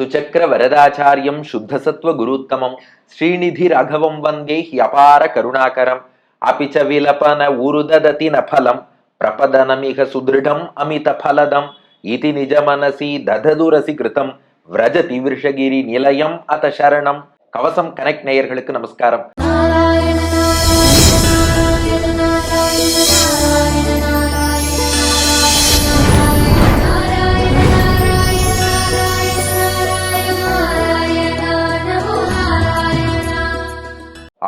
சுச்சக்கர வரதாச்சாரியம் சுத்தசத்வ குருத்தமம். ஸ்ரீநிதி ராகவம் வந்தே ஹியபார கருணாகரம். அபிச்ச விலபன உருததி நலம் பிரபதனமிக சுதிருடம் அமித பலதம். இதி நிஜ மனசி தததுரசி கிருத்தம். விரஜதி விருஷகிரி நிலையம் அத சரணம். கவசம் கனெக்ட் நேயர்களுக்கு நமஸ்காரம்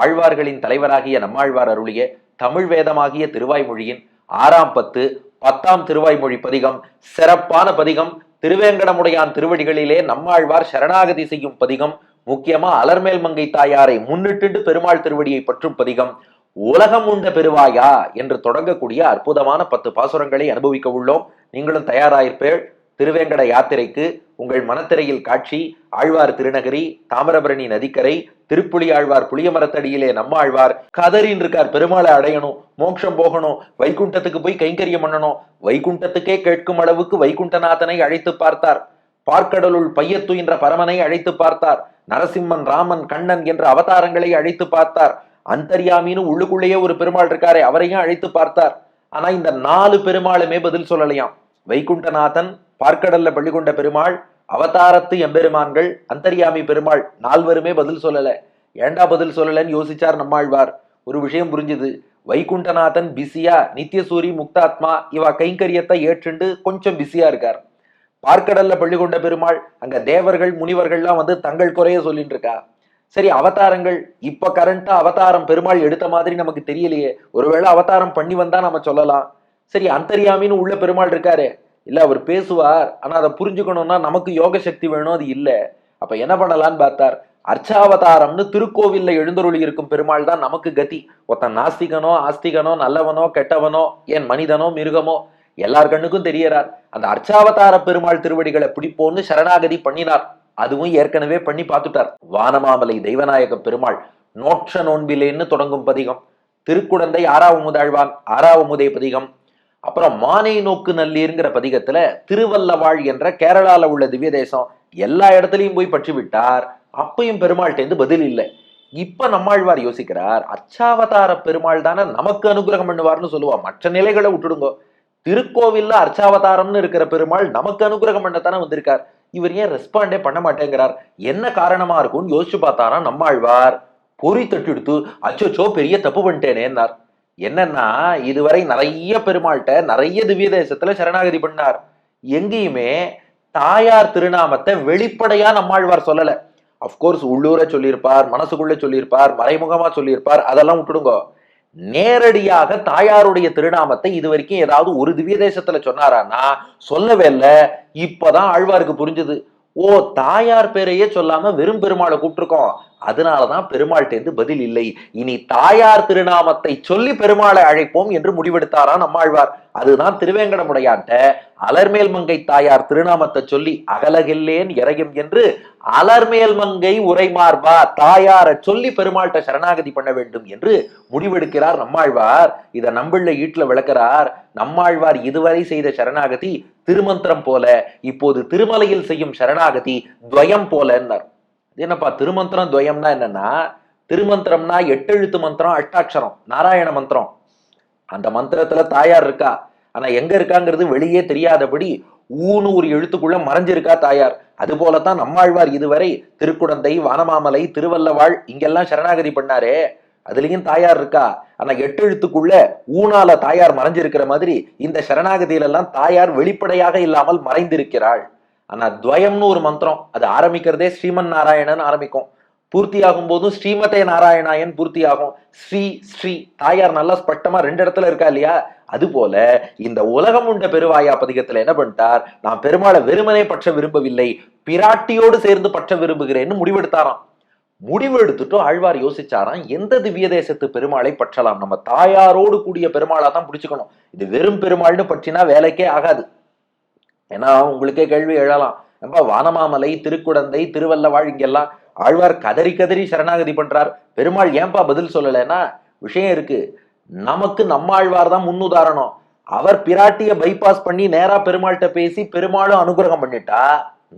ஆழ்வார்களின் தலைவராகிய நம்மாழ்வார் அருளிய தமிழ் வேதமாகிய திருவாய்மொழியின் ஆறாம் பத்து பத்தாம் திருவாய்மொழி பதிகம் சிறப்பான பதிகம் திருவேங்கடமுடையான் திருவடிகளிலே நம்மாழ்வார் சரணாகதி செய்யும் பதிகம் முக்கியமா அலர்மேல் மங்கை தாயாரை முன்னிட்டு பெருமாள் திருவடியை பற்றும் பதிகம் உலகம் உண்ட பெருவாயா என்று தொடங்கக்கூடிய அற்புதமான பத்து பாசுரங்களை அனுபவிக்க உள்ளோம். நீங்களும் தயாராயிருப்பேள். திருவேங்கட யாத்திரைக்கு உங்கள் மனத்திரையில் காட்சி ஆழ்வார் திருநகரி தாமிரபரணி நதிக்கரை திருப்புலி ஆழ்வார் புளிய மரத்தடியிலே நம்ம ஆழ்வார் கதறின் இருக்கார் பெருமாளை அடையணும் மோட்சம் போகணும் வைகுண்டத்துக்கு போய் கைங்கரியம் பண்ணணும். வைகுண்டத்துக்கே கேட்கும் அளவுக்கு வைகுண்டநாதனை அழைத்து பார்த்தார். பார்க்கடலுள் பையத்துயின்ற பரமனை அழைத்து பார்த்தார். நரசிம்மன் ராமன் கண்ணன் என்ற அவதாரங்களை அழைத்து பார்த்தார். அந்தர்யாமின்னு உள்ளுக்குள்ளேயே ஒரு பெருமாள் இருக்காரே அவரையும் அழைத்து பார்த்தார். ஆனா இந்த நாலு பெருமாளுமே பதில் சொல்லலையாம். வைகுண்டநாதன் பார்க்கடல்ல பள்ளி கொண்ட பெருமாள் அவதாரத்து எம்பெருமான்கள் அந்தரியாமி பெருமாள் நால்வருமே பதில் சொல்லல. ஏண்டா பதில் சொல்லலன்னு யோசிச்சார் நம்மாழ்வார். ஒரு விஷயம் புரிஞ்சுது. வைகுண்டநாதன் பிஸியா நித்தியசூரி முக்தாத்மா இவா கைங்கரியத்தை ஏற்றுண்டு கொஞ்சம் பிஸியா இருக்கார். பார்க்கடல்ல பள்ளி கொண்ட பெருமாள் அங்க தேவர்கள் முனிவர்கள்லாம் வந்து தங்கள் குறைய சொல்லிட்டு இருக்கா சரி அவதாரங்கள் இப்ப கரண்டா அவதாரம் பெருமாள் எடுத்த மாதிரி நமக்கு தெரியலையே. ஒருவேளை அவதாரம் பண்ணி வந்தா நம்ம சொல்லலாம். சரி அந்தரியாமின்னு உள்ள பெருமாள் இருக்காரு இல்லை அவர் பேசுவார். ஆனால் அதை புரிஞ்சுக்கணும்னா நமக்கு யோக சக்தி வேணும் அது இல்லை. அப்போ என்ன பண்ணலான்னு பார்த்தார். அர்ச்சாவதாரம்னு திருக்கோவில்ல எழுந்தருளி இருக்கும் பெருமாள் தான் நமக்கு கதி. ஒருத்தன் நாஸ்திகனோ ஆஸ்திகனோ நல்லவனோ கெட்டவனோ ஏன் மனிதனோ மிருகமோ எல்லார் கண்ணுக்கும் தெரியறார் அந்த அர்ச்சாவதார பெருமாள் திருவடிகளை பிடிப்போன்னு சரணாகதி பண்ணினார். அதுவும் ஏற்கனவே பண்ணி பார்த்துட்டார். வானமாமலை தெய்வநாயக பெருமாள் நோட்ச நோன்பிலேன்னு தொடங்கும் பதிகம். திருக்குடந்தை ஆறாவமுதாழ்வான் ஆறாவமுதை பதிகம். அப்புறம் மானை நோக்கு நல்லீருங்கிற பதிகத்துல திருவல்லவாழ் என்ற கேரளால உள்ள திவ்ய தேசம் எல்லா இடத்துலையும் போய் பற்றி விட்டார். அப்பையும் பெருமாள்கிட்டேருந்து பதில் இல்லை. இப்ப நம்மாழ்வார் யோசிக்கிறார் அச்சாவதார பெருமாள் தானே நமக்கு அனுகிரகம் பண்ணுவார்னு சொல்லுவா. மற்ற நிலைகளை விட்டுடுங்க. திருக்கோவில்ல அர்ச்சாவதாரம்னு இருக்கிற பெருமாள் நமக்கு அனுகிரகம் பண்ணத்தானே வந்திருக்கார். இவர் ஏன் ரெஸ்பாண்டே பண்ண மாட்டேங்கிறார்? என்ன காரணமா இருக்கும்னு யோசிச்சு பார்த்தாராம் நம்மாழ்வார். பொறி தட்டெடுத்து அச்சோச்சோ பெரிய தப்பு பண்ணிட்டேனேன்னார். என்னன்னா இதுவரை நிறைய பெருமாள்கிட்ட நிறைய திவ்ய தேசத்துல சரணாகதி பண்ணார். எங்கேயுமே தாயார் திருநாமத்தை வெளிப்படையா நம்மாழ்வார் சொல்லல. அப்கோர்ஸ் உள்ளூர சொல்லியிருப்பார் மனசுக்குள்ள சொல்லியிருப்பார் மறைமுகமா சொல்லியிருப்பார் அதெல்லாம் விட்டுடுங்க. நேரடியாக தாயாருடைய திருநாமத்தை இது வரைக்கும் ஏதாவது ஒரு திவ்ய தேசத்துல சொன்னாரான்னா சொல்லவே இல்லை. இப்பதான் ஆழ்வாருக்கு புரிஞ்சுது. ஓ தாயார் பேரையே சொல்லாம வெறும் பெருமாளை கூப்பிட்டுருக்கோம். அதனாலதான் பெருமாள்கிட்டேருந்து பதில் இல்லை. இனி தாயார் திருநாமத்தை சொல்லி பெருமாளை அழைப்போம் என்று முடிவெடுத்தாரா நம்மாழ்வார். அதுதான் திருவேங்கடமுடையாட்ட அலர்மேல் மங்கை தாயார் திருநாமத்தை சொல்லி அகலகில்லேன் இறையும் என்று அலர்மேல் மங்கை உரைமார்பா தாயார சொல்லி பெருமாள்கிட்ட சரணாகதி பண்ண வேண்டும் என்று முடிவெடுக்கிறார் நம்மாழ்வார். இதை நம்பிள்ள ஈட்டுல விளக்குறார் நம்மாழ்வார் இதுவரை செய்த சரணாகதி திருமந்திரம் போல இப்போது திருமலையில் செய்யும் சரணாகதி துவயம் போலன்னார். இது என்னப்பா திருமந்திரம் துவயம்னா என்னன்னா திருமந்திரம்னா எட்டெழுத்து மந்திரம் அட்டாட்சரம் நாராயண மந்திரம். அந்த மந்திரத்துல தாயார் இருக்கா? ஆனா எங்க இருக்காங்கிறது வெளியே தெரியாதபடி ஊனு ஒரு எழுத்துக்குள்ள மறைஞ்சிருக்கா தாயார். அது போலத்தான் நம்மாழ்வார் இதுவரை திருக்குடந்தை வானமாமலை திருவல்லவாள் இங்கெல்லாம் சரணாகதி பண்ணாரே. அதுலயும் தாயார் இருக்கா? ஆனா எட்டு எழுத்துக்குள்ள ஊனால தாயார் மறைஞ்சிருக்கிற மாதிரி இந்த சரணாகதியில எல்லாம் தாயார் வெளிப்படையாக இல்லாமல் மறைந்திருக்கிறாள். ஆனால் துவயம்னு ஒரு மந்திரம் அது ஆரம்பிக்கிறதே ஸ்ரீமன் நாராயணன் ஆரம்பிக்கும். பூர்த்தியாகும் போதும் ஸ்ரீமதே நாராயணாயன் பூர்த்தி ஆகும் ஸ்ரீ ஸ்ரீ தாயார் நல்லா ஸ்பஷ்டமா ரெண்டு இடத்துல இருக்கா இல்லையா? அது போல இந்த உலகம் உண்ட பெருவாயா பதிகத்துல என்ன பண்ணிட்டார்? நான் பெருமாளை வெறுமனே பற்ற விரும்பவில்லை பிராட்டியோடு சேர்ந்து பற்ற விரும்புகிறேன்னு முடிவெடுத்தாராம். முடிவு எடுத்துட்டும் ஆழ்வார் யோசிச்சாராம் எந்த திவ்ய தேசத்து பெருமாளை பற்றலாம்? நம்ம தாயாரோடு கூடிய பெருமாளா தான் பிடிச்சுக்கணும். இது வெறும் பெருமாள்னு பற்றினா வேலைக்கே ஆகாது. ஏன்னா உங்களுக்கே கேள்வி எழலாம். ரொம்ப வானமாமலை திருக்குடந்தை திருவல்லவாழ் இங்கெல்லாம் ஆழ்வார் கதறி கதறி சரணாகதி பண்றார். பெருமாள் ஏன்பா பதில் சொல்லலைன்னா? விஷயம் இருக்கு. நமக்கு நம்ம ஆழ்வார் தான் முன்னுதாரணம். அவர் பிராட்டிய பைபாஸ் பண்ணி நேரா பெருமாள்கிட்ட பேசி பெருமாளும் அனுகிரகம் பண்ணிட்டா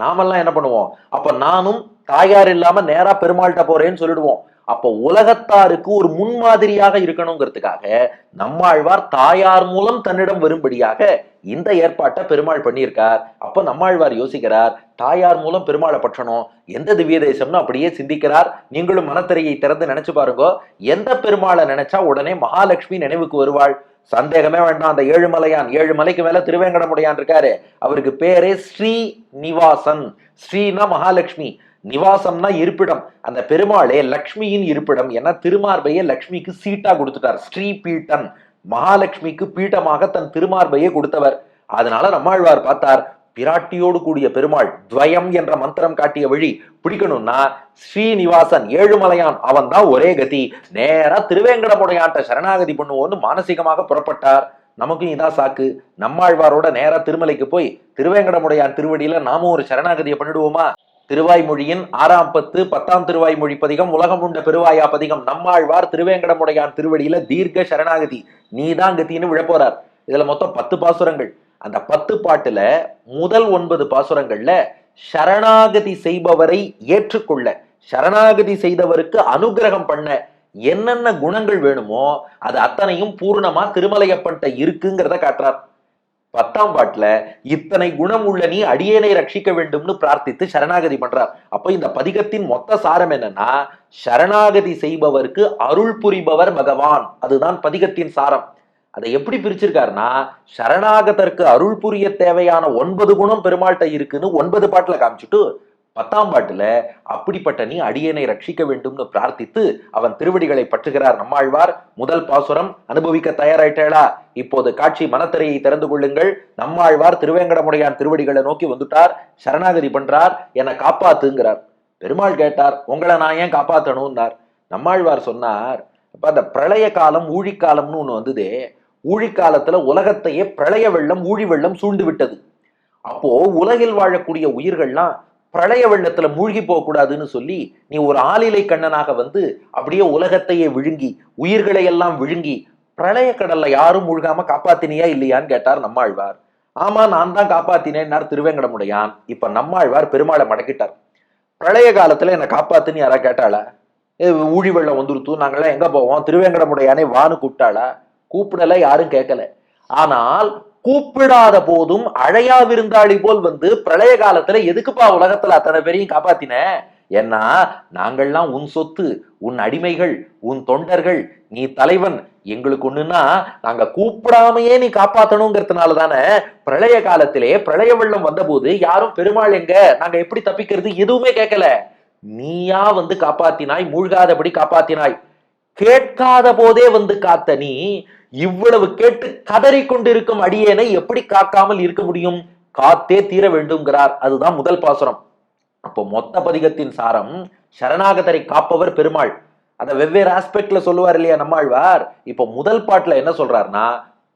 நாமெல்லாம் என்ன பண்ணுவோம்? அப்ப நானும் தாயார் இல்லாம நேரா பெருமாள்கிட்ட போறேன்னு சொல்லிடுவோம். அப்போ உலகத்தாருக்கு ஒரு முன்மாதிரியாக இருக்கணுங்கிறதுக்காக நம்மாழ்வார் தாயார் மூலம் தன்னிடம் வரும்படியாக இந்த ஏற்பாட்டை பெருமாள் பண்ணியிருக்கார். அப்ப நம்மாழ்வார் யோசிக்கிறார் தாயார் மூலம் பெருமாளை பற்றணும் எந்த திவ்ய தேசம்னு அப்படியே சிந்திக்கிறார் நீங்களும் மனத்திரையை திறந்து நினைச்சு பாருங்க எந்த பெருமாளை நினைச்சா உடனே மகாலட்சுமி நினைவுக்கு வருவாள்? சந்தேகமே வேண்டாம் அந்த ஏழுமலையான் ஏழு மலைக்கு மேல திருவேங்கடமுடையான் இருக்காரு அவருக்கு பேரே ஸ்ரீ நிவாசன் ஸ்ரீனா மகாலட்சுமி. நிவாசம்னா இருப்பிடம். அந்த பெருமாளே லக்ஷ்மியின் இருப்பிடம். என திருமார்பையை லக்ஷ்மிக்கு சீட்டா கொடுத்துட்டார். ஸ்ரீ பீட்டன் மகாலட்சுமிக்கு பீட்டமாக தன் திருமார்பையை கொடுத்தவர். அதனால நம்மாழ்வார் பார்த்தார் பிராட்டியோடு கூடிய பெருமாள் துவயம் என்ற மந்திரம் காட்டிய வழி பிடிக்கணும்னா ஸ்ரீனிவாசன் ஏழுமலையான் அவன் தான் ஒரே கதி. நேரா திருவேங்கடமுடையான்ட்ட சரணாகதி பண்ணுவோன்னு மானசீகமாக புறப்பட்டார். நமக்கும் இதான் சாக்கு. நம்மாழ்வாரோட நேரா திருமலைக்கு போய் திருவேங்கடமுடையான் திருவடியில நாமும் ஒரு சரணாகதியை பண்ணிடுவோமா? திருவாய்மொழியின் ஆறாம் பத்து பத்தாம் திருவாய்மொழி பதிகம் உலகம் உண்ட பெருவாயா பதிகம் நம்மாழ்வார் திருவேங்கடமுடையான் திருவடியில தீர்க்க சரணாகதி. நீதான் கத்தின்னு விழப்போறார் இதுல மொத்தம் பத்து பாசுரங்கள். அந்த பத்து பாட்டுல முதல் ஒன்பது பாசுரங்கள்ல சரணாகதி செய்பவரை ஏற்றுக்கொள்ள சரணாகதி செய்தவருக்கு அனுகிரகம் பண்ண என்னென்ன குணங்கள் வேணுமோ அது அத்தனையும் பூர்ணமா திருமலையப்பன்ட்ட இருக்குங்கிறத காட்டுறார். பத்தாம் பாட்டுல இத்தனை குணம் உள்ள நீ அடியேனை ரட்சிக்க வேண்டும்னு பிரார்த்தித்து சரணாகதி பண்றார். அப்ப இந்த பதிகத்தின் மொத்த சாரம் என்னன்னா சரணாகதி செய்பவருக்கு அருள் புரிபவர் பகவான். அதுதான் பதிகத்தின் சாரம். அதை எப்படி பிரிச்சிருக்காருன்னா சரணாகதற்கு அருள் புரிய தேவையான ஒன்பது குணம் பெருமாள்கிட்ட இருக்குன்னு ஒன்பது பாட்டுல காமிச்சிட்டு பத்தாம் பாட்டுல அப்படிப்பட்ட நீ அடியனை ரட்சிக்க வேண்டும்னு பிரார்த்தித்து அவன் திருவடிகளை பற்றுகிறார் நம்மாழ்வார். முதல் பாசுரம் அனுபவிக்க தயாராயிட்டேளா? இப்போது காட்சி மனத்திரையை திறந்து கொள்ளுங்கள். நம்மாழ்வார் திருவேங்கடமுடையான் திருவடிகளை நோக்கி வந்துட்டார். சரணாகதி பண்றார். என்னை காப்பாத்துங்கிறார். பெருமாள் கேட்டார் உங்களை நான் ஏன் காப்பாத்தணும்னார்? நம்மாழ்வார் சொன்னார் இப்போ அந்த பிரளய காலம் ஊழிக்காலம்னு ஒண்ணு வந்ததே. ஊழிக்காலத்துல உலகத்தையே பிரளய வெள்ளம் ஊழி வெள்ளம் சூழ்ந்து விட்டது. அப்போ உலகில் வாழக்கூடிய உயிர்கள்லாம் பிரளய வெள்ளத்துல மூழ்கி போகக்கூடாதுன்னு சொல்லி நீ ஒரு ஆளிலை கண்ணனாக வந்து அப்படியே உலகத்தையே விழுங்கி உயிர்களை எல்லாம் விழுங்கி பிரளய கடல்ல யாரும் மூழ்காம காப்பாத்தினியா இல்லையான்னு கேட்டார் நம்மாழ்வார். ஆமா நான் தான் காப்பாத்தினேன்னார் திருவேங்கடமுடையான். இப்ப நம்மாழ்வார் பெருமாளை மடக்கிட்டார். பிரளய காலத்துல என்னை காப்பாத்துன்னு யாரா கேட்டாளா? ஏ, ஊழி வெள்ளம் வந்துருத்து நாங்கெல்லாம் எங்க போவோம்? திருவேங்கடமுடையானே வான்னு கூப்பிட்டாளா? கூப்பிடல யாரும் கேட்கல ஆனால் கூப்பிடாத போதும் அழையா விருந்தாளி போல் வந்து பிரளய காலத்துல எதுக்குப்பா உலகத்துல அத்தனை பேரையும் காப்பாத்தின? ஏன்னா நாங்கள்லாம் உன் சொத்து உன் அடிமைகள் உன் தொண்டர்கள் நீ தலைவன் எங்களுக்கு ஒண்ணுன்னா நாங்க கூப்பிடாமையே நீ காப்பாத்தணுங்கிறதுனால தானே பிரளய காலத்திலே பிரளய வெள்ளம் வந்தபோது யாரும் பெருமாள் எங்க? நாங்க எப்படி தப்பிக்கிறது? எதுவுமே கேட்கல நீயா வந்து காப்பாத்தினாய் மூழ்காதபடி காப்பாத்தினாய். கேட்காத போதே வந்து காத்த நீ இவ்வளவு கேட்டு கதறிக் கொண்டிருக்கும் அடியேனை எப்படி காக்காமல் இருக்க முடியும்? காத்தே தீர வேண்டும்ங்கிறார். அதுதான் முதல் பாசுரம். அப்போ மொத்த பதிகத்தின் சாரம் சரணாகதரை காப்பவர் பெருமாள். அதை வெவ்வேறு ஆஸ்பெக்ட்ல சொல்லுவார் இல்லையா நம்மாழ்வார்? இப்போ முதல் பாட்டுல என்ன சொல்றாருன்னா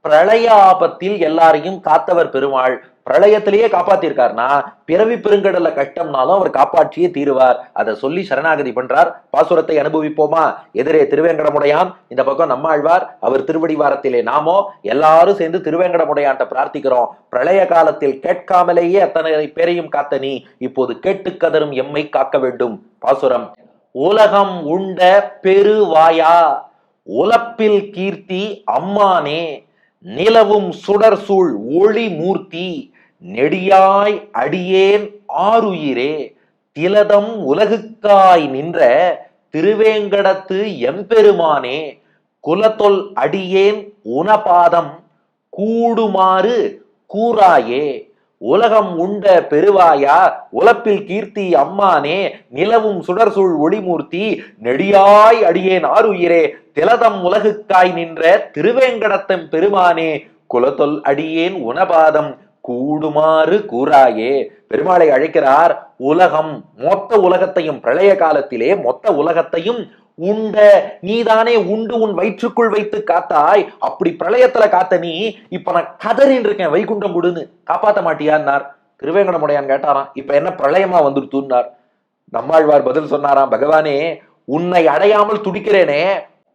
பிரளய ஆபத்தில் எல்லாரையும் காத்தவர் பெருமாள் பிரளயத்திலேயே காப்பாத்திருக்காருனா பிறவி பெருங்கடலை கஷ்டம்னாலும் அவர் காப்பாற்றியே தீருவார். அதை சொல்லி சரணாகதி பண்றார். பாசுரத்தை அனுபவிப்போமா? எதிரே திருவேங்கடமுடையான். இந்த பக்கம் நம்மாழ்வார் அவர் திருவடிவாரத்திலே நாமோ எல்லாரும் சேர்ந்து திருவேங்கடமுடையான்ட்ட பிரார்த்திக்கிறோம். பிரளய காலத்தில் கேட்காமலேயே அத்தனை பேரையும் காத்த நீ இப்போது கேட்டு கதரும் எம்மை காக்க வேண்டும். பாசுரம் உலகம் உண்ட பெருவாயா? உலப்பில் கீர்த்தி அம்மானே நிலவும் சுடர் சூழ் ஒளி மூர்த்தி. நெடியாய் அடியேன் ஆருயிரே திலதம் உலகுக்காய் நின்ற திருவேங்கடத்து எம்பெருமானே குலத்தொல் அடியேன் உணபாதம் கூடுமாறு கூறாயே. உலகம் உண்ட பெருவாயா உலப்பில் கீர்த்தி அம்மானே நிலவும் சுடர்சூழ் ஒளிமூர்த்தி நெடியாய் அடியேன் ஆருயிரே திலதம் உலகுக்காய் நின்ற திருவேங்கடத்தம் பெருமானே குலத்தொல் அடியேன் உணபாதம் கூடுமாறு கூறாயே. பெருமாளை அழைக்கிறார் உலகம் மொத்த உலகத்தையும் பிரளய காலத்திலே மொத்த உலகத்தையும் உண்ட நீதானே உண்டு உன் வயிற்றுக்குள் வைத்து காத்தாய். அப்படி பிரளயத்துல காத்த நீ இப்ப நான் கதறின்னு இருக்கேன் வைகுண்டம் கொடுன்னு காப்பாத்த மாட்டியான்னார். திருவேங்கடமுடையான் கேட்டாராம் இப்ப என்ன பிரளயமா வந்துருத்துன்னார்? நம்மாழ்வார் பதில் சொன்னாராம் பகவானே உன்னை அடையாமல் துடிக்கிறேனே.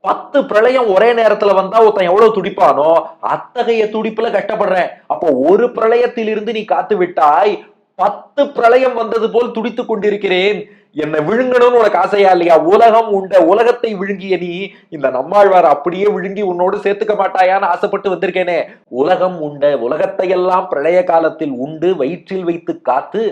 பத்து பிரளயம் ஒரே நேரத்துல வந்தா ஒருத்தன் எவ்வளவு துடிப்பானோ அத்தகைய துடிப்புல கஷ்டப்படுறேன் அப்போ ஒரு பிரளயத்திலிருந்து நீ காத்து விட்டாய் பத்து பிரளயம் வந்தது போல் துடித்துக் கொண்டிருக்கிறேன். என்னை விழுங்கணும்னு உனக்கு ஆசையா இல்லையா? உலகம் உண்ட உலகத்தை விழுங்கிய நீ இந்த நம்மாழ்வார் அப்படியே விழுங்கி உன்னோடு சேர்த்துக்க மாட்டாயான்னு ஆசைப்பட்டு வந்திருக்கேனே. உலகம் உண்ட உலகத்தை எல்லாம் பிரளய காலத்தில் உண்டு வயிற்றில் வைத்து காத்து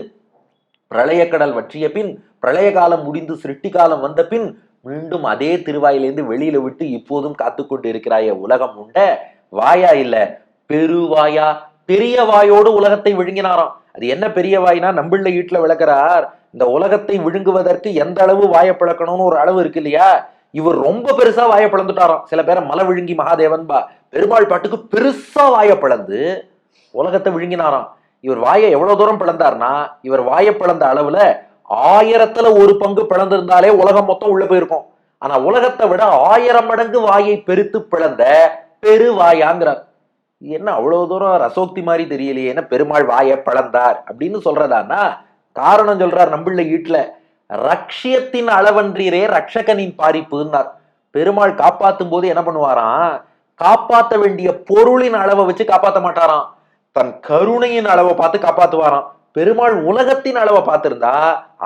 பிரளயக்கடல் வற்றிய பின் பிரளய காலம் முடிந்து சிருஷ்டி காலம் வந்த பின் மீண்டும் அதே திருவாயிலேருந்து வெளியில விட்டு இப்போதும் காத்து கொண்டு இருக்கிறாய உலகம் உண்ட வாயா இல்ல பெருவாயா பெரிய வாயோடு உலகத்தை விழுங்கினாராம். அது என்ன பெரிய வாய்னா நம்பிள்ள வீட்டுல விளக்குறார் இந்த உலகத்தை விழுங்குவதற்கு எந்த அளவு வாயை பிளக்கணும்னு ஒரு அளவு இருக்கு இல்லையா? இவர் ரொம்ப பெருசா வாயை பிளந்துட்டாராம். சில பேரை மலை விழுங்கி மகாதேவன் பா பெருமாள் பாட்டுக்கு பெருசா வாயை பிளந்து உலகத்தை விழுங்கினாராம். இவர் வாயை எவ்வளவு தூரம் பிளந்தார்னா இவர் வாயை பிளந்த அளவுல ஆயிரத்துல ஒரு பங்கு பிளந்திருந்தாலே உலகம் மொத்தம் உள்ள போயிருக்கும். ஆனா உலகத்தை விட ஆயிரம் மடங்கு வாயை பெருத்து பிளந்த பெருவாயாங்கிறார் என்ன அவ்வளவு தூரம் ரசோக்தி மாதிரி தெரியலையே என்ன பெருமாள் வாயை பிளந்தார் அப்படின்னு சொல்றதானா காரணம் சொல்றார் நம்மள வீட்டுல ரக்ஷியத்தின் அளவன்றீரே ரக்ஷகனின் பாரிப்புன்னார். பெருமாள் காப்பாத்தும் போது என்ன பண்ணுவாராம்? காப்பாற்ற வேண்டிய பொருளின் அளவை வச்சு காப்பாற்ற மாட்டாராம். தன் கருணையின் அளவை பார்த்து காப்பாத்துவாராம். பெருமாள் உலகத்தின் அளவை பார்த்திருந்தா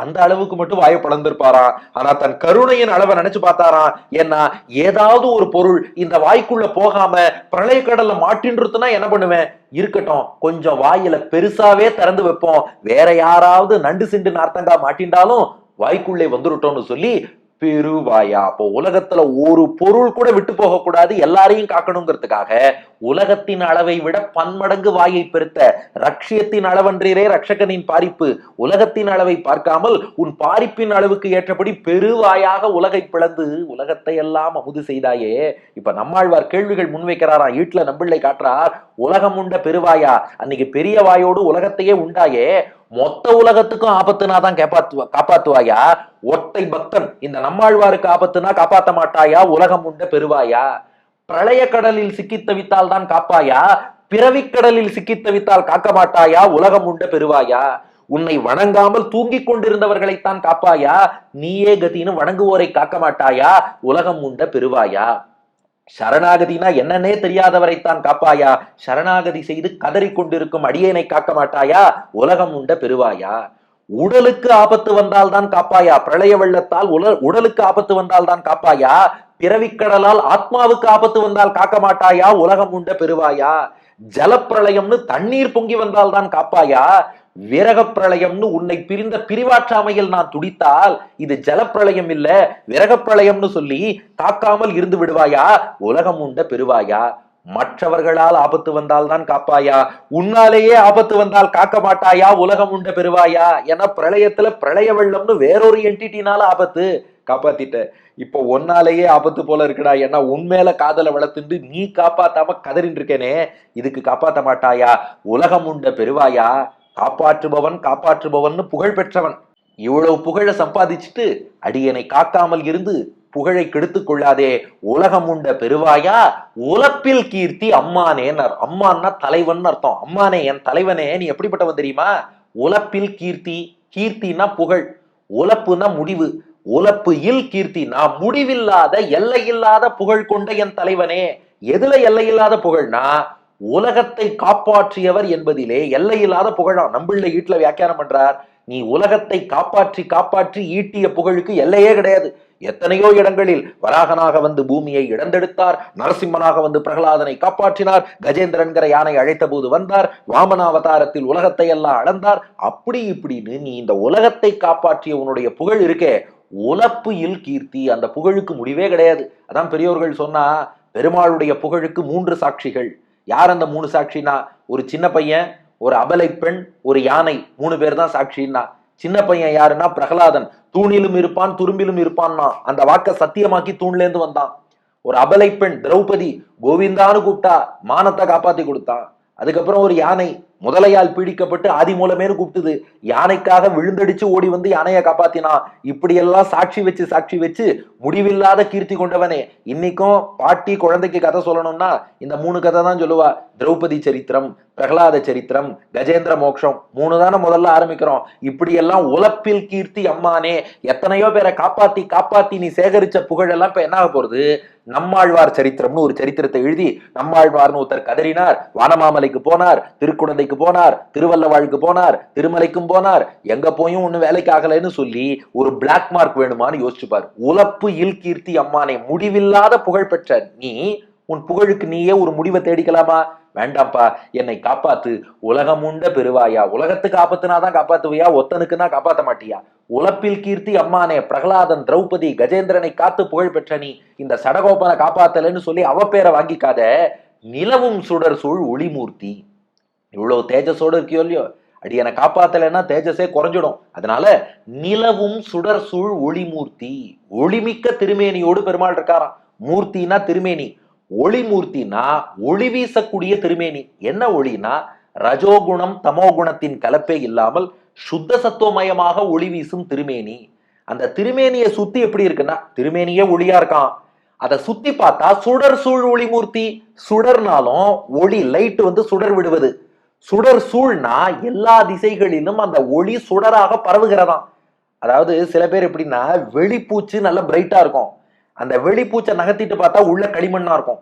அந்த அளவுக்கு மட்டும் வாயை பழந்திருப்பாராம் ஆனா தன் கருணையின் அளவை நினைச்சு பார்த்தாராம். ஏன்னா ஏதாவது ஒரு பொருள் இந்த வாய்க்குள்ள போகாம பிரளய கடல்ல மாட்டின்றதுன்னா என்ன பண்ணுவேன்? இருக்கட்டும் கொஞ்சம் வாயில பெருசாவே திறந்து வைப்போம். வேற யாராவது நண்டு சிண்டு நார்த்தங்கா மாட்டின்றாலும் வாய்க்குள்ளே வந்துருட்டோம்னு சொல்லி பெருவாயா அப்போ உலகத்துல ஒரு பொருள் கூட விட்டு போக கூடாது எல்லாரையும் காக்கணுங்கிறதுக்காக உலகத்தின் அளவை விட பன்மடங்கு வாயை பெருத்த ரட்சியத்தின் அளவன்றீரே ரட்சகனின் பாரிப்பு. உலகத்தின் அளவை பார்க்காமல் உன் பாரிப்பின் அளவுக்கு ஏற்றபடி பெருவாயாக உலகை பிளந்து உலகத்தை எல்லாம் அமுது செய்தாயே. இப்ப நம்மாழ்வார் கேள்விகள் முன்வைக்கிறாராம் வீட்டுல நம்பிள்ளை காட்டுறார் உலகம் உண்ட பெருவாயா? அன்னைக்கு பெரிய வாயோடு உலகத்தையே உண்டாயே. மொத்த உலகத்துக்கும் ஆபத்துனா தான் காப்பாத்துவா காப்பாத்துவாயா? ஒட்டை பக்தன். இந்த நம்மாழ்வாருக்கு ஆபத்துனா காப்பாத்த மாட்டாயா? உலகம் உண்ட பெருவாயா பிரளய கடலில் சிக்கி தவித்தால் தான் காப்பாயா? பிறவிக் கடலில் சிக்கித் தவித்தால் காக்க மாட்டாயா? உலகம் உண்ட பெருவாயா உன்னை வணங்காமல் தூங்கிக் கொண்டிருந்தவர்களைத்தான் காப்பாயா? நீயே கதின்னு வணங்குவோரை காக்க மாட்டாயா? உலகம் உண்ட பெருவாயா சரணாகதினா என்னன்னே தெரியாதவரைத்தான் காப்பாயா? சரணாகதி செய்து கதறிக் கொண்டிருக்கும் அடியேனை காக்க மாட்டாயா? உலகம் உண்ட பெருவாயா? உடலுக்கு ஆபத்து வந்தால் தான் காப்பாயா? பிரளய வெள்ளத்தால் உல உடலுக்கு ஆபத்து வந்தால் தான் காப்பாயா? பிறவிக்கடலால் ஆத்மாவுக்கு ஆபத்து வந்தால் காக்க மாட்டாயா? உலகம் உண்ட பெருவாயா? ஜலப்பிரளயம்னு தண்ணீர் பொங்கி வந்தால் தான் காப்பாயா? விரகப்பிரளயம்னு உன்னை பிரிந்த பிரிவாற்றாமையில் நான் துடித்தால் இது ஜலப்பிரளயம் இல்ல விரகப்பிரளயம்னு சொல்லி காக்காமல் இருந்து விடுவாயா? உலகம் உண்ட பெருவாயா மற்றவர்களால் ஆபத்து வந்தால் தான் காப்பாயா? உன்னாலேயே ஆபத்து வந்தால் காக்க மாட்டாயா? உலகம் உண்ட பெருவாயா ஏன்னா பிரளயத்துல பிரளய வெள்ளம்னு வேறொரு என்டிட்டினால ஆபத்து காப்பாத்திட்ட. இப்போ ஒன்னாலேயே ஆபத்து போல இருக்குடா ஏன்னா உண்மையில காதலை வளர்த்துண்டு நீ காப்பாத்தாம கதறின்னு இருக்கேனே இதுக்கு காப்பாத்த மாட்டாயா? உலகம் உண்ட பெருவாயா காப்பாற்றுபவன் காப்பாற்றுபவன் புகழ் பெற்றவன். இவ்வளவு புகழை சம்பாதிச்சுட்டு அடியனை காக்காமல் இருந்து புகழை கெடுத்து கொள்ளாதே உலகம் உண்ட பெருவாயா? உலப்பில் கீர்த்தி அம்மானேனர். அம்மான்னா தலைவன் அர்த்தம். அம்மானே என் தலைவனே நீ எப்படிப்பட்டவன் தெரியுமா? உலப்பில் கீர்த்தி கீர்த்தினா புகழ். உலப்புனா முடிவு. உலப்பு இல் கீர்த்தி நான் முடிவில்லாத எல்லையில்லாத புகழ் கொண்ட என் தலைவனே. எதுல எல்லையில்லாத புகழ்னா உலகத்தை காப்பாற்றியவர் என்பதிலே எல்லையில்லாத புகழாம். நம்பிள்ளை ஈட்டில் வியாக்கியானம் பண்றார். நீ உலகத்தை காப்பாற்றி காப்பாற்றி ஈட்டிய புகழுக்கு எல்லையே கிடையாது. எத்தனையோ இடங்களில் வராகனாக வந்து பூமியை இடந்தெடுத்தார் நரசிம்மனாக வந்து பிரகலாதனை காப்பாற்றினார். கஜேந்திரன்கிற யானை அழைத்த போது வந்தார். வாமனாவதாரத்தில் உலகத்தை எல்லாம் அளந்தார். அப்படி இப்படின்னு நீ இந்த உலகத்தை காப்பாற்றிய உன்னுடைய புகழ் இருக்கே. உலப்பு இல் கீர்த்தி அந்த புகழுக்கு முடிவே கிடையாது. அதான் பெரியோர்கள் சொன்னா பெருமாளுடைய புகழுக்கு மூன்று சாட்சிகள். யார் அந்த மூணு சாட்சினா ஒரு சின்ன பையன் ஒரு அபலை பெண் ஒரு யானை. மூணு பேர் தான் சாட்சின்னா. சின்ன பையன் யாருன்னா? பிரகலாதன். தூணிலும் இருப்பான் துரும்பிலும் இருப்பான்னா. அந்த வாக்க சத்தியமாக்கி தூண்லேருந்து வந்தான். ஒரு அபலை பெண் திரௌபதி கோவிந்தான்னு கூப்பிட்டா மானத்தை காப்பாத்தி கொடுத்தான். அதுக்கப்புறம் ஒரு யானை முதலையால் பீடிக்கப்பட்டு ஆதி மூலமேனு கூப்பிட்டுது. யானைக்காக விழுந்தடிச்சு ஓடி வந்து யானையை காப்பாத்தினான் இப்படியெல்லாம் சாட்சி வச்சு சாட்சி வச்சு முடிவில்லாத கீர்த்தி கொண்டவனே. இன்னைக்கும் பாட்டி குழந்தைக்கு கதை சொல்லணும்னா இந்த மூணு கதை தான் சொல்லுவா. திரௌபதி சரித்திரம் பிரகலாத சரித்திரம் கஜேந்திர மோக்ஷம் மூணு தானே முதல்ல ஆரம்பிக்கிறோம். இப்படியெல்லாம் உலப்பில் கீர்த்தி அம்மானே. எத்தனையோ பேரை காப்பாத்தி காப்பாத்தி நீ சேகரிச்ச புகழெல்லாம் இப்ப என்ன ஆக போறது? நம்மாழ்வார் சரித்திரம்னு ஒரு சரித்திரத்தை எழுதி நம்மாழ்வார்னு ஒருத்தர் கதறினார் வானமாமலைக்கு போனார் திருக்குழந்தைக்கு போனார் திருவல்லவாழுக்கு போனார் திருமலைக்கும் போனார் எங்க போயும் ஒண்ணு வேலைக்கு ஆகலைன்னு சொல்லி ஒரு பிளாக் மார்க் வேணுமான்னு யோசிச்சுப்பார். உழப்பு இல் கீர்த்தி அம்மானை முடிவில்லாத புகழ் பெற்ற நீ உன் புகழுக்கு நீயே ஒரு முடிவை தேடிக்கலாமா? வேண்டாம்ப்பா என்னை காப்பாத்து. உலகம் உண்ட பெருவாயா. உலகத்துக்கு ஆபத்துனாதான் காப்பாத்துவியா? ஒத்தனுக்குன்னா காப்பாத்த மாட்டியா? உழப்பில் கீர்த்தி அம்மானே பிரகலாதன் திரௌபதி கஜேந்திரனை காத்து புகழ் பெற்ற நீ இந்த சடகோபனை காப்பாத்தலன்னு சொல்லி அவ பேரை வாங்கிக்காத. நிலவும் சுடர் சூழ் ஒளிமூர்த்தி. இவ்வளவு தேஜஸோடு இருக்கியோ இல்லையோ? அடியனை காப்பாத்தலைன்னா தேஜஸே குறைஞ்சிடும். அதனால நிலவும் சுடர் சூழ் ஒளிமூர்த்தி. ஒளிமிக்க திருமேனியோடு பெருமாள் இருக்காராம். மூர்த்தினா திருமேனி. ஒளிமூர்த்தினா ஒளி வீசக்கூடிய திருமேனி என்ன ஒளினா? ரஜோகுணம் தமோகுணத்தின் கலப்பே இல்லாமல் சுத்த சத்துவமயமாக ஒளி வீசும் திருமேனி அந்த திருமேனியை சுத்தி எப்படி இருக்குன்னா திருமேனியே ஒளியா இருக்கான். அதை சுத்தி பார்த்தா சுடர் சூழ் ஒளிமூர்த்தி சுடர்னாலும் ஒளி லைட் வந்து சுடர் விடுவது. சுடர் சூழ்னா எல்லா திசைகளிலும் அந்த ஒளி சுடராக பரவுகிறதாம். அதாவது சில பேர் எப்படின்னா வெளிப்பூச்சு நல்லா பிரைட்டா இருக்கும். அந்த வெளிப்பூச்சை நகர்த்திட்டு பார்த்தா உள்ள களிமண்ணா இருக்கும்.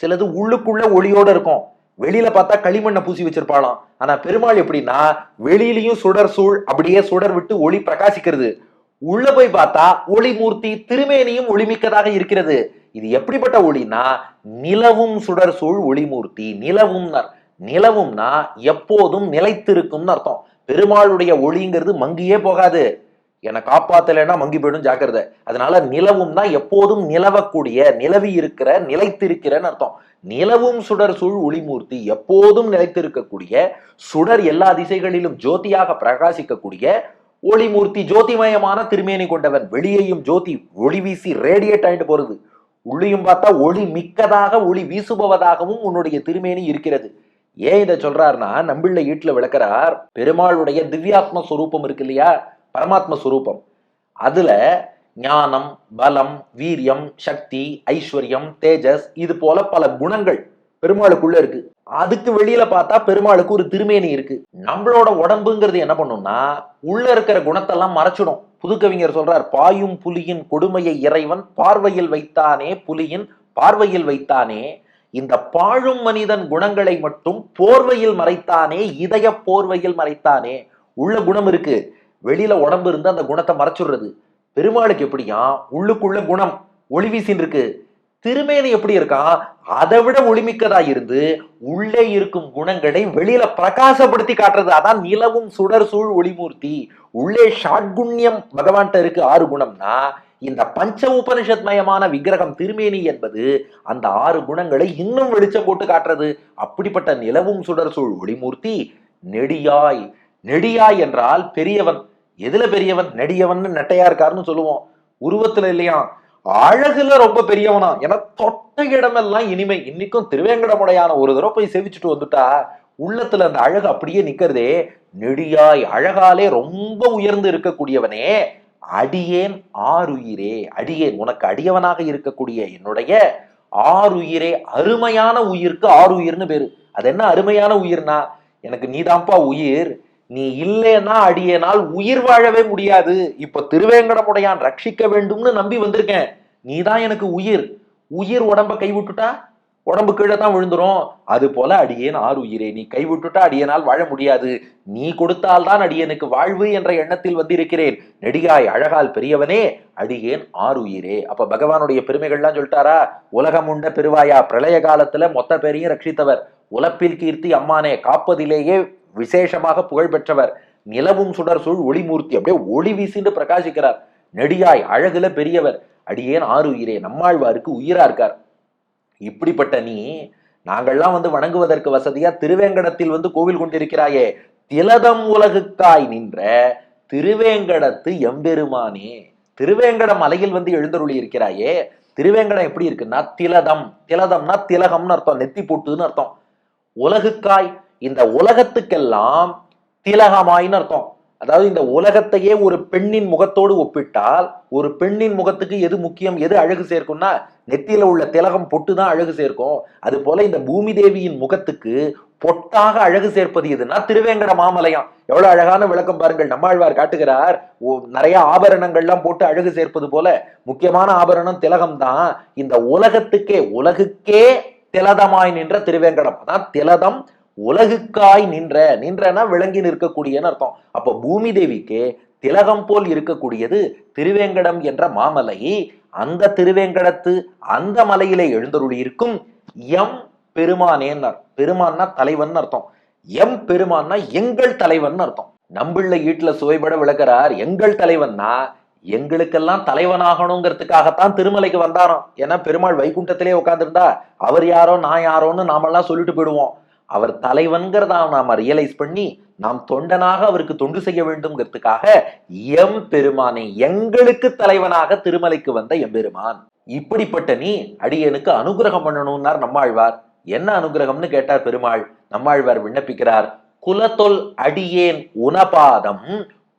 சிலது உள்ளுக்குள்ள ஒளியோட இருக்கும். வெளியில பார்த்தா களிமண்ணை பூசி வச்சிருப்பாளாம். ஆனா பெருமாள் எப்படின்னா வெளியிலயும் சுடர் சூழ் அப்படியே சுடர் விட்டு ஒளி பிரகாசிக்கிறது. உள்ள போய் பார்த்தா ஒளி மூர்த்தி திருமேனியும் ஒளிமிக்கதாக இருக்கிறது. இது எப்படிப்பட்ட ஒளினா நிலவும் சுடர் சூழ் ஒளிமூர்த்தி நிலவும் நிலவும்னா எப்போதும் நிலைத்திருக்கும்னு அர்த்தம். பெருமாளுடைய ஒளிங்கிறது மங்கியே போகாது. என்னை காப்பாத்தலைன்னா மங்கி போயிடும் ஜாக்கிரதை. அதனால நிலவும் தான் எப்போதும் நிலவக்கூடிய நிலவி இருக்கிற நிலைத்திருக்கிறன்னு அர்த்தம். நிலவும் சுடர் சூழ் ஒளிமூர்த்தி எப்போதும் நிலைத்திருக்கக்கூடிய சுடர் எல்லா திசைகளிலும் ஜோதியாக பிரகாசிக்கக்கூடிய ஒளிமூர்த்தி ஜோதிமயமான திருமேனி கொண்டவன். வெளியேயும் ஜோதி ஒளி வீசி ரேடியேட் ஆயிட்டு போறது. உள்ளியும் பார்த்தா ஒளி மிக்கதாக ஒளி வீசுபவதாகவும் உன்னுடைய திருமேனி இருக்கிறது. ஏன் இதை சொல்றாருன்னா நம்பிள்ள ஈட்டில் விளக்கிறார் பெருமாளுடைய திவ்யாத்ம ஸ்வரூபம் இருக்கு இல்லையா? பரமாத்ம சுரூபம். அதுல ஞானம் பலம் வீரியம் சக்தி ஐஸ்வர்யம் தேஜஸ் இது போல பல குணங்கள் பெருமாளுக்குள்ள இருக்கு. அதுக்கு வெளியில பார்த்தா பெருமாளுக்கு ஒரு திருமேனி இருக்கு. நம்மளோட உடம்புங்கிறது என்ன பண்ணும்னா உள்ள இருக்கிற குணத்தெல்லாம் மறைச்சிடும். புதுக்கவிஞர் சொல்றார் பாயும் புலியின் கொடுமையை இறைவன் பார்வையில் வைத்தானே புலியின் பார்வையில் வைத்தானே. இந்த பாழும் மனிதன் குணங்களை மட்டும் போர்வையில் மறைத்தானே இதய போர்வையில் மறைத்தானே. உள்ள குணம் இருக்கு. வெளியில உடம்பு இருந்து அந்த குணத்தை மறைச்சுடுறது. பெருமாளுக்கு எப்படியா உள்ளுக்குள்ள குணம் ஒளி வீசின்னு இருக்கு திருமேனி எப்படி இருக்கான் அதை விட ஒளிமிக்கதா இருந்து உள்ளே இருக்கும் குணங்களை வெளியில பிரகாசப்படுத்தி காட்டுறது. அதான் நிலவும் சுடர் சூழ் ஒளிமூர்த்தி. உள்ளே ஷாட்குண்யம் பகவான்கிட்ட இருக்கு. ஆறு குணம்னா இந்த பஞ்ச உபனிஷத் மயமான விக்கிரகம் திருமேனி என்பது அந்த ஆறு குணங்களை இன்னும் வெளிச்சம் போட்டு காட்டுறது. அப்படிப்பட்ட நிலவும் சுடர் சூழ் ஒளிமூர்த்தி நெடியாய் நெடியாய் என்றால் பெரியவன். எதுல பெரியவன்? நெடியவன் நெட்டையா இருக்காருன்னு சொல்லுவோம். உருவத்துல இல்லையா? அழகுல ரொம்ப பெரியவனா. ஏன்னா தொட்ட இடமெல்லாம் இனிமை. இன்னைக்கும் திருவேங்கடமுடையான ஒரு தடவை போய் சேவிச்சுட்டு வந்துட்டா உள்ளத்துல அந்த அழகு அப்படியே நிக்கிறதே நெடியாய் அழகாலே ரொம்ப உயர்ந்து இருக்கக்கூடியவனே அடியேன் ஆறுயிரே. அடியேன் உனக்கு அடியவனாக இருக்கக்கூடிய என்னுடைய ஆறுயிரே. அருமையான உயிருக்கு ஆறுயிர்னு பேரு. அது என்ன அருமையான உயிர்னா? எனக்கு நீதான்ப்பா உயிர். நீ இல்லைன்னா அடியேனால் உயிர் வாழவே முடியாது. இப்ப திருவேங்கடமுடையான் ரட்சிக்க வேண்டும்னு நம்பி வந்திருக்கேன். நீ தான் எனக்கு உயிர். உயிர் உடம்ப கைவிட்டுட்டா? உடம்பு கீழே தான் விழுந்துரும். அது போல அடியேன் ஆறு உயிரே. நீ கைவிட்டுட்டா அடியனால் வாழ முடியாது. நீ கொடுத்தால்தான் அடியனுக்கு வாழ்வு என்ற எண்ணத்தில் வந்திருக்கிறேன். நெடியாய் அழகால் பெரியவனே அடியேன் ஆறு உயிரே. அப்ப பகவானுடைய பெருமைகள்லாம் சொல்லிட்டாரா? உலகம் உண்ட பெருவாயா. பிரளய காலத்துல மொத்த பேரையும் ரட்சித்தவர். உலப்பில் கீர்த்தி அம்மானே காப்பதிலேயே விசேஷமாக புகழ் பெற்றவர் நிலவும் சுடர் சூழ் ஒளிமூர்த்தி. அப்படியே ஒளி வீசிண்டு பிரகாசிக்கிறார். நெடியாய் அழகுல பெரியவர். அடியேன் ஆறு உயிரே நம்மாழ்வாருக்கு உயிரா இருக்கார். இப்படிப்பட்ட நீ நாங்கள்லாம் வந்து வணங்குவதற்கு வசதியா திருவேங்கடத்தில் வந்து கோவில் கொண்டிருக்கிறாயே. திலதம் உலகுக்காய் நின்ற திருவேங்கடத்து எம்பெருமானே. திருவேங்கட மலையில் வந்து எழுந்தருளி இருக்கிறாயே. திருவேங்கடம் எப்படி இருக்குன்னா திலதம். திலதம்னா திலகம்னு அர்த்தம். நெத்தி போட்டுன்னு அர்த்தம். உலகுக்காய் இந்த உலகத்துக்கெல்லாம் திலகமாயின்னு அர்த்தம். அதாவது இந்த உலகத்தையே ஒரு பெண்ணின் முகத்தோடு ஒப்பிட்டால் ஒரு பெண்ணின் முகத்துக்கு எது முக்கியம் எது அழகு சேர்க்கும்னா நெத்தியில உள்ள திலகம் பொட்டு தான் அழகு சேர்க்கும். அது போல இந்த பூமி தேவியின் முகத்துக்கு பொட்டாக அழகு சேர்ப்பது எதுனா திருவேங்கட மாமலையாம். எவ்வளவு அழகான விளக்கம் பாருங்கள். நம்மாழ்வார் காட்டுகிறார் ஓ, நிறைய ஆபரணங்கள்லாம் போட்டு அழகு சேர்ப்பது போல முக்கியமான ஆபரணம் திலகம் தான் இந்த உலகத்துக்கே உலகுக்கே திலதமாய் நின்ற திருவேங்கடம். அதான் திலதம் உலகுக்காய் நின்ற நின்றனா விளங்கி நிற்கக்கூடியன்னு அர்த்தம். அப்போ பூமி தேவிக்கு திலகம் போல் இருக்கக்கூடியது திருவேங்கடம் என்ற மாமலை. அந்த திருவேங்கடத்து அந்த மலையிலே எழுந்தருளி இருக்கும் எம் பெருமானேன்னார் பெருமான்னா தலைவன் அர்த்தம். எம் பெருமான்னா எங்கள் தலைவன் அர்த்தம். நம்பிள்ள ஈட்டுல சுவைபட விளக்குறார் எங்கள் தலைவன்னா எங்களுக்கெல்லாம் தலைவனாகணுங்கிறதுக்காகத்தான் திருமலைக்கு வந்தாராம். ஏன்னா பெருமாள் வைகுண்டத்திலே உட்காந்துருந்தா அவர் யாரோ நான் யாரோன்னு நாமெல்லாம் சொல்லிட்டு போயிடுவோம். அவர் தலைவன்கிறதா நாம் ரியலைஸ் பண்ணி நாம் தொண்டனாக அவருக்கு தொண்டு செய்ய வேண்டும்ங்கிறதுக்காக எம் பெருமானை எங்களுக்கு தலைவனாக திருமலைக்கு வந்த எம்பெருமான் இப்படிப்பட்ட நீ அடியனுக்கு அனுகிரகம் பண்ணணும்னார் நம்மாழ்வார். என்ன அனுகிரகம்னு கேட்டார் பெருமாள். நம்மாழ்வார் விண்ணப்பிக்கிறார். குலத்தொல் அடியேன் உனபாதம்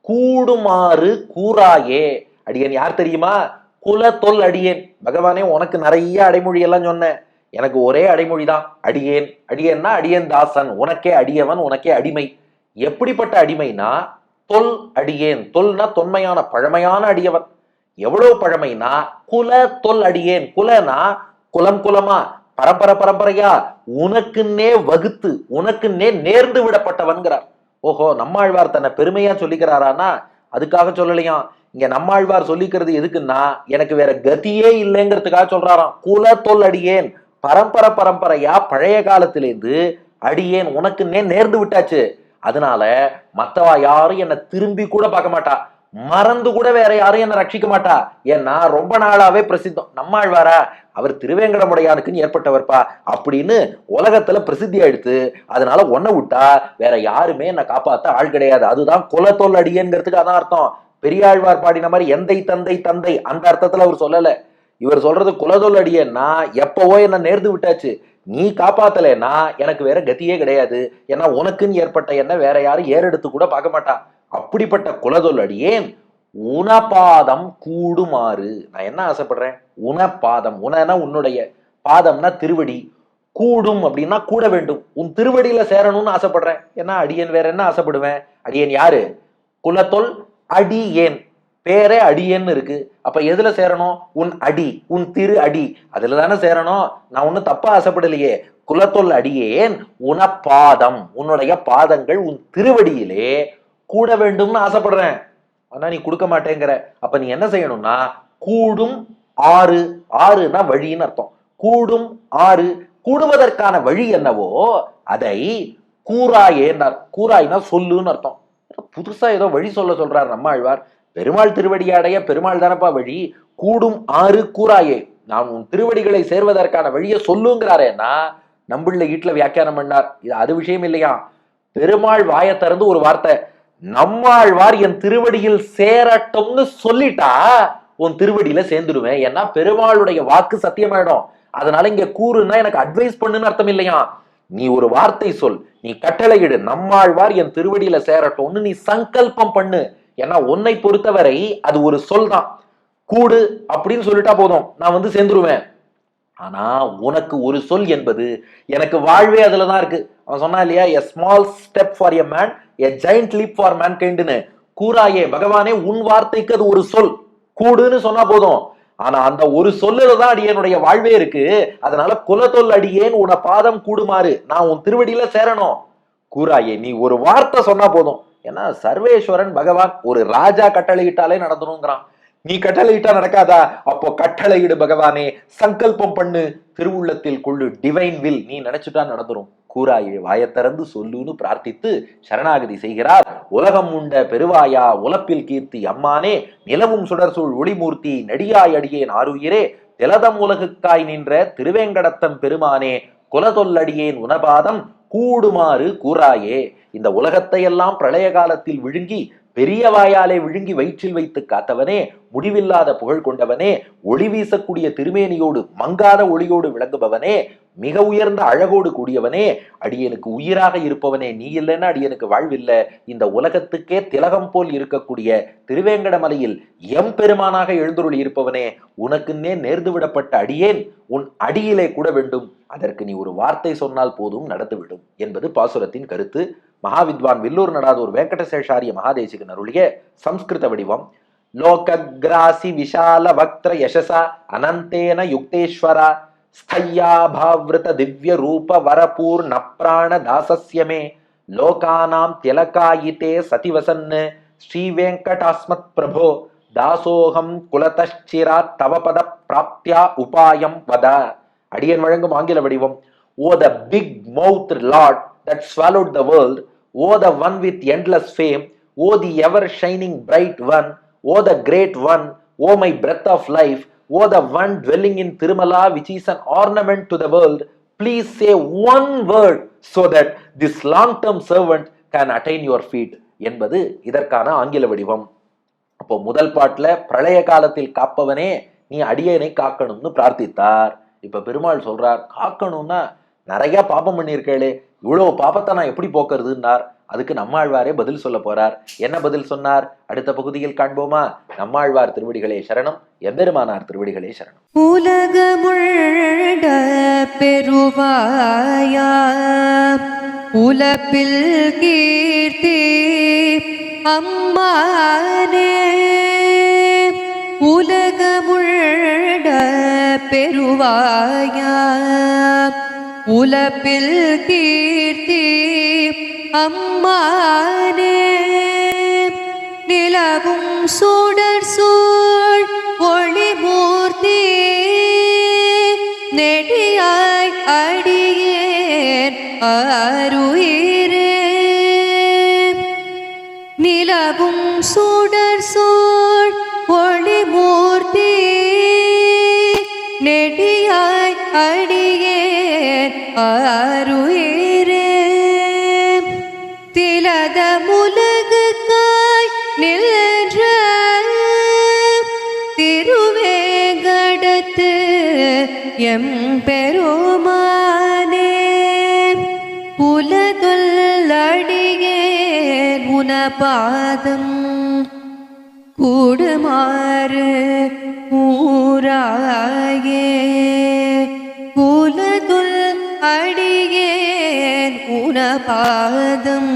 கூடுமாறு கூறாயே. அடியன் யார் தெரியுமா? குலத்தொல் அடியேன். பகவானே உனக்கு நிறைய அடைமொழி எல்லாம் சொன்னேன். எனக்கு ஒரே அடைமொழி தான் அடியேன். அடியேன்னா அடியேன் தாசன் உனக்கே அடியவன் உனக்கே அடிமை. எப்படிப்பட்ட அடிமைனா தொல் அடியேன். தொல்னா தொன்மையான பழமையான அடியவன். எவ்வளவு பழமைனா குல தொல் அடியேன். குலனா குலம் குலமா பரம்பர பரம்பரையா. உனக்குன்னே வகுத்து உனக்குன்னே நேர்ந்து விடப்பட்டவன்கிறார். ஓஹோ நம்மாழ்வார் தன்னை பெருமையா சொல்லிக்கிறாரானா? அதுக்காக சொல்லலையாம் இங்க நம்மாழ்வார் சொல்லிக்கிறது எதுக்குன்னா எனக்கு வேற கதியே இல்லைங்கிறதுக்காக சொல்றாராம். குல தொல் அடியேன். பரம்பரை பரம்பரையா பழைய காலத்திலேருந்து அடியேன் உனக்குன்னே நேர்ந்து விட்டாச்சு. அதனால மத்தவா யாரும் என்னை திரும்பி கூட பார்க்க மாட்டா. மறந்து கூட வேற யாரும் என்ன ரட்சிக்க மாட்டா. ஏன்னா ரொம்ப நாளாவே பிரசித்தம். நம்மாழ்வாரா அவர் திருவேங்கடமுடையானுக்குன்னு ஏற்பட்டவர்ப்பா. அப்படின்னு உலகத்துல பிரசித்தி ஆயிடுத்து அதனால ஒன்ன விட்டா வேற யாருமே என்னை காப்பாத்த ஆள் கிடையாது. அதுதான் குலத்தொல் அடியேங்கிறதுக்கு அதான் அர்த்தம். பெரியாழ்வார் பாடின மாதிரி எந்தை தந்தை தந்தை அந்த அர்த்தத்துல அவர் சொல்லலை. இவர் சொல்றது குலதொல் அடியேன்னா எப்பவோ என்ன நேர்ந்து விட்டாச்சு. நீ காப்பாத்தலைன்னா எனக்கு வேற கத்தியே கிடையாது. ஏன்னா உனக்குன்னு ஏற்பட்ட என்ன வேற யாரும் ஏறெடுத்து கூட பார்க்க மாட்டா. அப்படிப்பட்ட குலதொல் அடியேன் உணபாதம் கூடுமாறு. நான் என்ன ஆசைப்படுறேன்? உணபாதம் உனனா உன்னுடைய பாதம்னா திருவடி. கூடும் அப்படின்னா கூட வேண்டும். உன் திருவடியில சேரணும்னு ஆசைப்படுறேன். ஏன்னா அடியன் வேற என்ன ஆசைப்படுவேன்? அடியன் யாரு? குலத்தொல் அடியேன். பேரே அடியேன்னு இருக்கு. அப்ப எதுல சேரணும்? உன் அடி உன் திரு அடி. அதுல தானே சேரணும்? நான் ஒன்னும் தப்பா ஆசைப்படலையே. குலத்தொல் அடியேன். உனப்பாதம். உன்னுடைய பாதங்கள் உன் திருவடியிலே கூட வேண்டும்னு ஆசைப்படுறேன். ஆனா நீ கொடுக்க மாட்டேங்கிற. அப்ப நீ என்ன செய்யணும்னா கூடும் ஆறு. ஆறுனா வழின்னு அர்த்தம். கூடும் ஆறு. கூடுவதற்கான வழி என்னவோ அதை கூறாயேன்னார். கூறாய்னா சொல்லுன்னு அர்த்தம். புதுசா ஏதோ வழி சொல்ல சொல்றார் நம்மாழ்வார். பெருமாள் திருவடி அடைய பெருமாள் தானப்பா வழி? கூடும் ஆறு கூறாயே. நான் உன் திருவடிகளை சேர்வதற்கான வழியை சொல்லுங்கிறாரேன்னா நம்பிள்ள வீட்டில் வியாக்கியானம் பண்ணார். இது அது விஷயம் இல்லையா? பெருமாள் வாயை திறந்து ஒரு வார்த்தை. நம்மாழ்வார் என் திருவடியில் சேரட்டும்னு சொல்லிட்டா உன் திருவடியில சேர்ந்துடுவேன் ஏன்னா பெருமாளுடைய வாக்கு சத்தியமாயிடும். அதனால இங்க கூறுன்னா எனக்கு அட்வைஸ் பண்ணுன்னு அர்த்தம் இல்லையா? நீ ஒரு வார்த்தை சொல். நீ கட்டளையிடு நம்மாழ்வார் என் திருவடியில சேரட்டும்னு நீ சங்கல்பம் பண்ணு. ஏன்னா உன்னை பொறுத்தவரை அது ஒரு சொல் தான். கூடு அப்படின்னு சொல்லிட்டா போதும். நான் வந்து சேர்ந்துருவேன். ஆனா உனக்கு ஒரு சொல் என்பது எனக்கு வாழ்வே அதுல தான் இருக்கு. அவன் சொன்னா இல்லையா a small step for a man a giant leap for man கைண்டுன்னு கூறாயே பகவானே உன் வார்த்தைக்கு அது ஒரு சொல். கூடுன்னு சொன்னா போதும். ஆனா அந்த ஒரு சொல்லுலதான் அடியனுடைய வாழ்வே இருக்கு. அதனால குலத்தொல் அடியேன் உன பாதம் கூடுமாறு. நான் உன் திருவடியில சேரணும். கூறாயே நீ ஒரு வார்த்தை சொன்னா போதும். ஏன்னா சர்வேஸ்வரன் பகவான் ஒரு ராஜா கட்டளையிட்டாலே நடந்துருங்கிறான். நீ கட்டளையிட்டா நடக்காதா? அப்போ கட்டளையிடு பகவானே சங்கல்பம் பண்ணு. திருவுள்ளத்தில் கொள்ளு டிவைன் வில் நீ நினைச்சுட்டா நடந்துரும். கூறாயே வாயத்திறந்து சொல்லுன்னு பிரார்த்தித்து சரணாகதி செய்கிறார். உலகம் உண்ட பெருவாயா உலப்பில் கீர்த்தி அம்மானே நிலவும் சுடர்சூழ் ஒளிமூர்த்தி நெடியாய் அடியேன் ஆருயிரே திலதம் உலகுக்காய் நின்ற திருவேங்கடத்தம் பெருமானே குலதொல்லடியேன் உணபாதம் கூடுமாறு கூறாயே இந்த உலகத்தையெல்லாம் பிரளய காலத்தில் விழுங்கி பெரிய வாயாலே விழுங்கி வயிற்றில் வைத்து காத்தவனே முடிவில்லாத புகழ் கொண்டவனே ஒளி வீசக்கூடிய திருமேனியோடு மங்காத ஒளியோடு விளங்குபவனே மிக உயர்ந்த அழகோடு கூடியவனே அடியனுக்கு உயிராக இருப்பவனே நீ இல்லைன்னா அடியனுக்கு வாழ்வில்லை. இந்த உலகத்துக்கே திலகம் போல் இருக்கக்கூடிய திருவேங்கடமலையில் எம்பெருமானாக எழுந்தருள் எழுந்துருளி இருப்பவனே உனக்குன்னே நேர்ந்து விடப்பட்ட அடியேன் உன் அடியிலே கூட வேண்டும். அதற்கு நீ ஒரு வார்த்தை சொன்னால் போதும் நடந்துவிடும் என்பது பாசுரத்தின் கருத்து. மகாவித்வான் வில்லூர் நடாதூர் வெங்கடசேஷாரிய மகாதேசிகன் அருளிய சம்ஸ்கிருத வடிவம். லோககிராசி விஷால வக்திர யசசா அனந்தேன யுக்தேஸ்வரா ஸ்தையாபாவிருத திவ்ய ரூப வரபூர்ண பிராண தாசஸ்யமே. லோகானாம் திலகாயிதே சதிவசன்னு ஸ்ரீவேங்கடாஸ்மத் பிரபோ தாசோகம் குலதஷ்சிரா தவபத பிராப்தியா உபாயம் வத. அடியன் வழங்கும் ஆங்கில வடிவம் O the big mouth lord that swallowed the world O the one with endless fame O the ever shining bright one O the great one O my breath of life O the one dwelling in Tirumala which is an ornament to the world please say one word so that this long term servant can attain your feet என்பது இதற்கான ஆங்கில வடிவம். அப்போ முதல் பாட்டில் பிரளய காலத்தில் காப்பவனே நீ அடியனை காக்கணும்னு பிரார்த்தித்தார். இப்போ பெருமாள் சொல்றார் காக்கணும்னா நிறைய பாபம் பண்ணியிருக்கேளே இவ்வளோ பாபத்தை நான் எப்படி போக்குறதுன்னார். அதுக்கு நம்மாழ்வாரே பதில் சொல்ல போறார். என்ன பதில் சொன்னார்? அடுத்த பகுதியில் காண்போமா. நம்மாழ்வார் திருவடிகளே சரணம் எம்பெருமானார் திருவடிகளே சரணம். உலகமுள்ள பெருவாயா உலப்பில் கீர்த்தி அம்மானே. பெருவாயா? உலப்பில் கீர்த்தி அம்மானே. நிலவும் சூடர் சூழ் ஒளிமூர்த்தி நெடியாய் அடியேன் ஆருயிரே நிலவும் சூடர் சூழ் அடியேன் ஆருயிரே திலத முலகுக்காய் நின்ற திருவேகடத்து எம் பெருமானே. புலதுள்ளடியேன் உனபாதம் கூடுமாறு ஊராயே. பாதம்